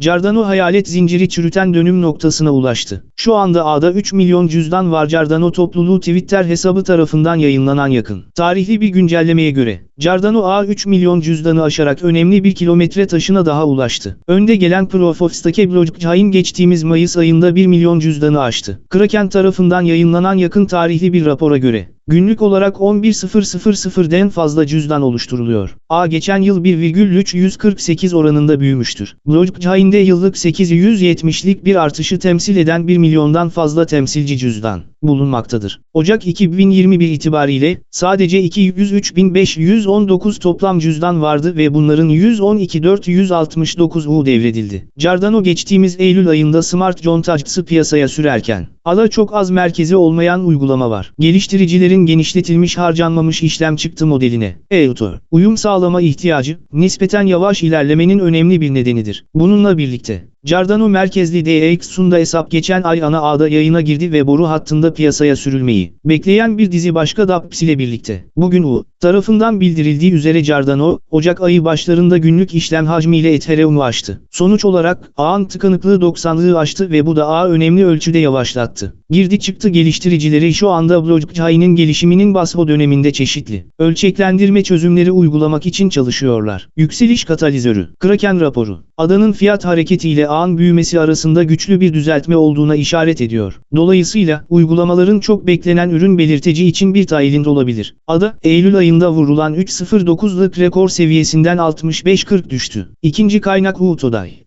Cardano hayalet zinciri çürüten dönüm noktasına ulaştı. Şu anda A'da 3 milyon cüzdan var Cardano topluluğu Twitter hesabı tarafından yayınlanan yakın. Tarihli bir güncellemeye göre, Cardano A 3 milyon cüzdanı aşarak önemli bir kilometre taşına daha ulaştı. Önde gelen Proof of Stake geçtiğimiz Mayıs ayında 1 milyon cüzdanı aştı. Kraken tarafından yayınlanan yakın tarihli bir rapora göre, Günlük olarak 11.000'den fazla cüzdan oluşturuluyor. A geçen yıl 1,348 oranında büyümüştür. Blockchain'de yıllık 870'lik bir artışı temsil eden 1 milyondan fazla temsilci cüzdan bulunmaktadır. Ocak 2021 itibariyle sadece 203.519 toplam cüzdan vardı ve bunların 112.469'u devredildi. Cardano geçtiğimiz Eylül ayında Smart Contracts'ı piyasaya sürerken, Ada çok az merkezi olmayan uygulama var. Geliştiricilerin genişletilmiş harcanmamış işlem çıktı modeline. Eutor, uyum sağlama ihtiyacı, nispeten yavaş ilerlemenin önemli bir nedenidir. Bununla birlikte, Cardano merkezli DEX'unda hesap geçen ay ana ağda yayına girdi ve boru hattında piyasaya sürülmeyi bekleyen bir dizi başka DApps ile birlikte. Bugün U tarafından bildirildiği üzere Cardano, Ocak ayı başlarında günlük işlem hacmiyle Ethereum'u aştı. Sonuç olarak ağın tıkanıklığı 90'lığı aştı ve bu da ağı önemli ölçüde yavaşlattı. Girdi çıktı geliştiricileri şu anda blockchain'in gelişiminin basbo döneminde çeşitli ölçeklendirme çözümleri uygulamak için çalışıyorlar. Yükseliş katalizörü, Kraken raporu, adanın fiyat hareketiyle ağın büyümesi arasında güçlü bir düzeltme olduğuna işaret ediyor. Dolayısıyla, uygulamaların çok beklenen ürün belirteci için bir tailinde olabilir. Ada, Eylül ayında vurulan 3.09'lık rekor seviyesinden 65.40 düştü. İkinci kaynak Huutoday.